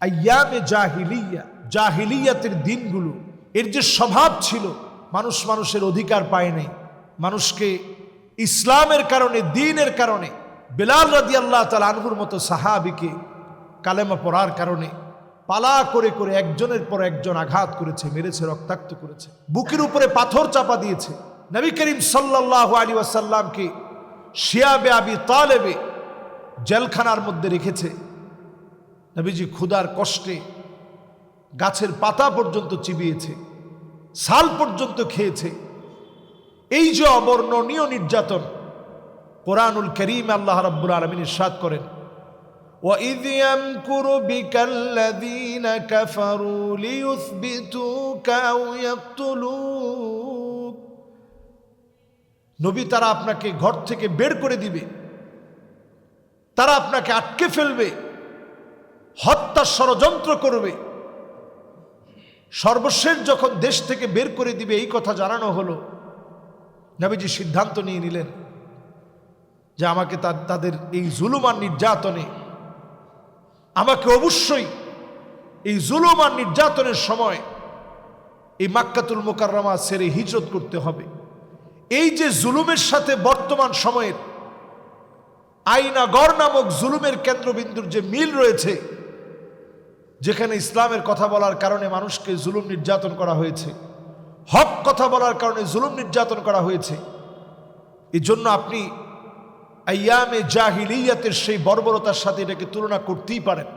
আয়ামে জাহিলিয়া, জাহিলিয়াতের দিনগুলো, এর যে স্বভাব ছিল, মানুষ মানুষের অধিকার পায় নাই। মানুষকে ইসলামের কারণে, দিনের কারণে, বেলাল রাদি আল্লাহ তাল আনহুর মতো সাহাবিকে কালেমা পড়ার কারণে পালা করে করে একজনের পর একজন আঘাত করেছে, মেরেছে, রক্তাক্ত করেছে। বুকের উপরে পাথর চাপা দিয়েছে। নবী করিম সাল্লাহ আলী ওয়াসাল্লামকে শিয়াবে আবি তালেবে জেলখানার মধ্যে রেখেছে। নবীজি ক্ষুধার কষ্টে গাছের পাতা পর্যন্ত চিবিয়েছে সাল পর্যন্ত খেয়েছে এই যে অবর্ণনীয় নির্যাতন কোরআনুল করিম আল্লাহ রাব্বুল আলমিন ইরশাদ করেন وإذ يمكر بك الذين كفروا ليثبتوك أو يقتلوك নবী তারা আপনাকে ঘর থেকে বের করে দিবে তারা আপনাকে আটকে ফেলবে হত্যা ষড়যন্ত্র করবে। সর্বশেষ যখন দেশ থেকে বের করে দিবে, এই কথা জানানো হলো। নবীজি সিদ্ধান্ত নিয়ে নিলেন যে আমাকে তাদের এই জুলুমান নির্যাতনে, আমাকে অবশ্যই এই জুলুমান নির্যাতনের সময় এই মাক্কাতুল মোকাররমা সেরে হিজরত করতে হবে। এই যে জুলুমের সাথে বর্তমান সময়ের আইনাগর নামক জুলুমের কেন্দ্রবিন্দুর যে মিল রয়েছে যেখানে ইসলামের কথা বলার কারণে মানুষকে জুলুম নির্যাতন করা হয়েছে। হক কথা বলার কারণে জুলুম নির্যাতন করা হয়েছে। এই জন্য আপনি আয়ামে জাহিলিয়াতের সেই বর্বরতার সাথে এটাকে তুলনা করতেই পারেন।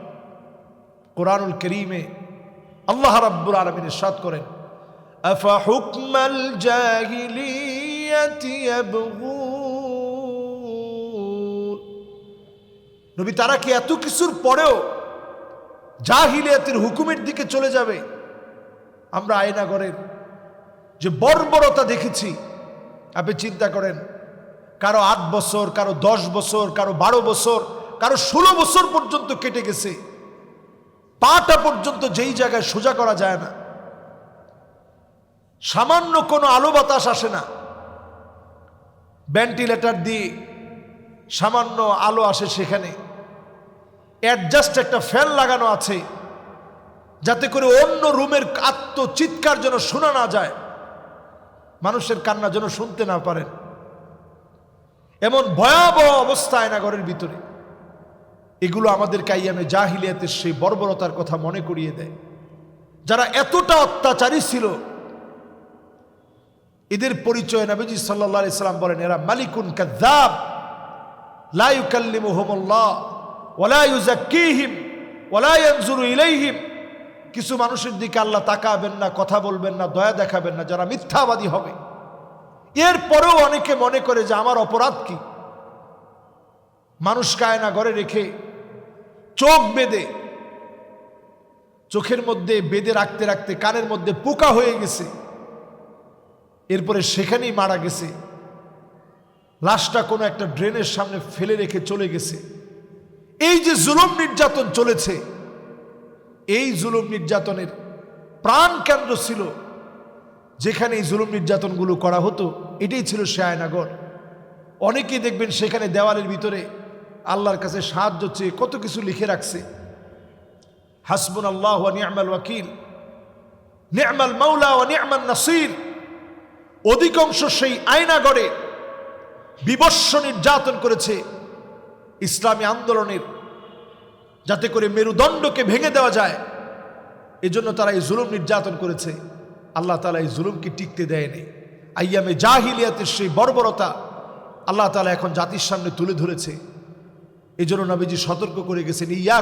কোরআনুল করিমে আল্লাহ রাব্বুল আলমিন সাত করেন নবী, তারা কি এত কিছুর পরেও জাহিলিয়াতের হুকুমের দিকে চলে যাবে। আমরা আয়নাগরের যে বর্বরতা দেখেছি, আপনি চিন্তা করেন, কারও আট বছর, কারও দশ বছর, কারও বারো বছর, কারও ষোলো বছর পর্যন্ত কেটে গেছে। পাটা পর্যন্ত যেই জায়গায় সোজা করা যায় না। সামান্য কোনো আলো বাতাস আসে না। ভেন্টিলেটার দিয়ে সামান্য আলো আসে সেখানে। অ্যাডজাস্ট একটা ফ্যান লাগানো আছে, যাতে করে অন্য রুমের আত্মচিৎকার যেন শোনা না যায়, মানুষের কান্না যেন শুনতে না পারেন। এমন ভয়াবহ অবস্থা আয়নাগরের ভিতরে। এগুলো আমাদের কাইয়ামে জাহিলিয়াতের সেই বর্বরতার কথা মনে করিয়ে দেয়। যারা এতটা অত্যাচারী ছিল, এদের পরিচয় নবীজি সাল্লাহ ইসলাম বলেন, এরা মালিকুন কাদ্দাব লা ইউকাল্লিমুহুমুল্লাহ। ওয়ালা ইউজাক্কিহিম ইয়ানজুরু ইলাইহিম। কিছু মানুষের দিকে আল্লাহ তাকাবেন না, কথা বলবেন না, দয়া দেখাবেন না, যারা মিথ্যাবাদী হবে। এরপরেও অনেকে মনে করে যে আমার অপরাধ কি? মানুষ কায়না ঘরে রেখে চোখ বেঁধে, চোখের মধ্যে বেঁধে রাখতে রাখতে কানের মধ্যে পোকা হয়ে গেছে, এরপরে সেখানেই মারা গেছে, লাশটা কোনো একটা ড্রেনের সামনে ফেলে রেখে চলে গেছে। এই যে জুলুম নির্যাতন চলেছে, এই জুলুম নির্যাতনের প্রাণ কেন্দ্র ছিল যেখানে এই জুলুম নির্যাতনগুলো করা হতো, এটাই ছিল সে আয়নাগর অনেকেই দেখবেন সেখানে দেওয়ালের ভিতরে আল্লাহর কাছে সাহায্য চেয়ে কত কিছু লিখে রাখছে। হাসবুন আল্লাহ নিয়ামাল ওয়াকিল, নিয়ামাল মাওলা ও নিয়ামাল নাসির। অধিকাংশ সেই আয়নাগড়ে বিবস্ব নির্যাতন করেছে। ইসলামী আন্দোলনের যাতে করে মেরুদণ্ডকে ভেঙে দেওয়া যায়, এজন্য তারা এই জুলুম নির্যাতন করেছে। আল্লাহ তালা এই জুলুমকে টিকতে দেয়নি। আইয়ামে জাহিলিয়াতের সেই বর্বরতা আল্লাহ তালা এখন জাতির সামনে তুলে ধরেছে। এই জন্য নবীজি সতর্ক করে গেছেন ইয়া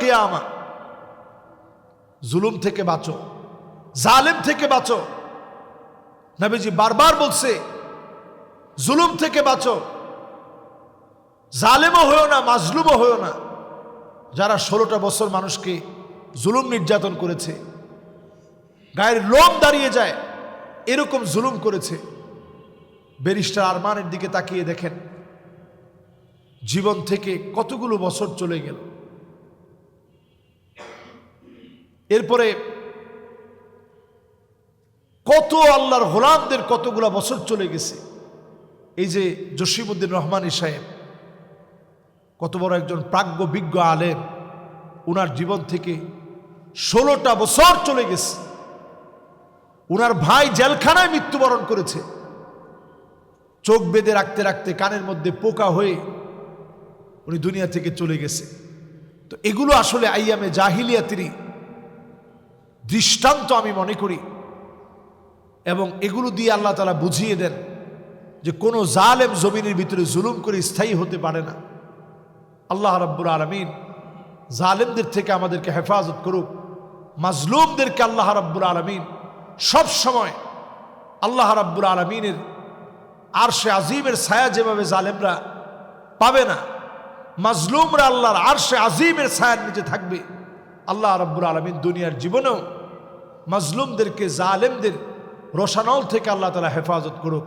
কিয়ামা। জুলুম থেকে বাঁচো, জালেম থেকে বাঁচো। নবীজি বারবার বলছে জুলুম থেকে বাঁচো। জালেমও হয়েও না, মাজলুমও হয়েও না। যারা ষোলোটা বছর মানুষকে জুলুম নির্যাতন করেছে, গায়ের লোম দাঁড়িয়ে যায়, এরকম জুলুম করেছে। ব্যারিস্টার আরমানের দিকে তাকিয়ে দেখেন, জীবন থেকে কতগুলো বছর চলে গেল। এরপরে কত আল্লাহর গোলামদের কতগুলো বছর চলে গেছে। এই যে জসিমুদ্দিন রহমানী সাহেব, কত বড় একজন প্রাজ্ঞ বিজ্ঞ আলেম, উনার জীবন থেকে ষোলোটা বছর চলে গেছে। উনার ভাই জেলখানায় মৃত্যুবরণ করেছে। চোখ বেঁধে রাখতে রাখতে কানের মধ্যে পোকা হয়ে উনি দুনিয়া থেকে চলে গেছে। তো এগুলো আসলে আইয়ামে জাহিলিয়াতিরই দৃষ্টান্ত আমি মনে করি। এবং এগুলো দিয়ে আল্লাহ তালা বুঝিয়ে দেন যে কোনো জালেম জমিনের ভিতরে জুলুম করে স্থায়ী হতে পারে না। আল্লাহ রাব্বুর আলমিন জালেমদের থেকে আমাদেরকে হেফাজত করুক। মাজলুমদেরকে আল্লাহ রাব্বুর আলমিন সব সময় আল্লাহ রাব্বুর আলমিনের আর সে আজিমের ছায়া যেভাবে জালেমরা পাবে না, মাজলুমরা আল্লাহর আর সে আজিমের ছায়ার নিচে থাকবে। আল্লাহ রাব্বুর আলমিন দুনিয়ার জীবনেও মাজলুমদেরকে জালেমদের রোশানল থেকে আল্লাহ তালা হেফাজত করুক।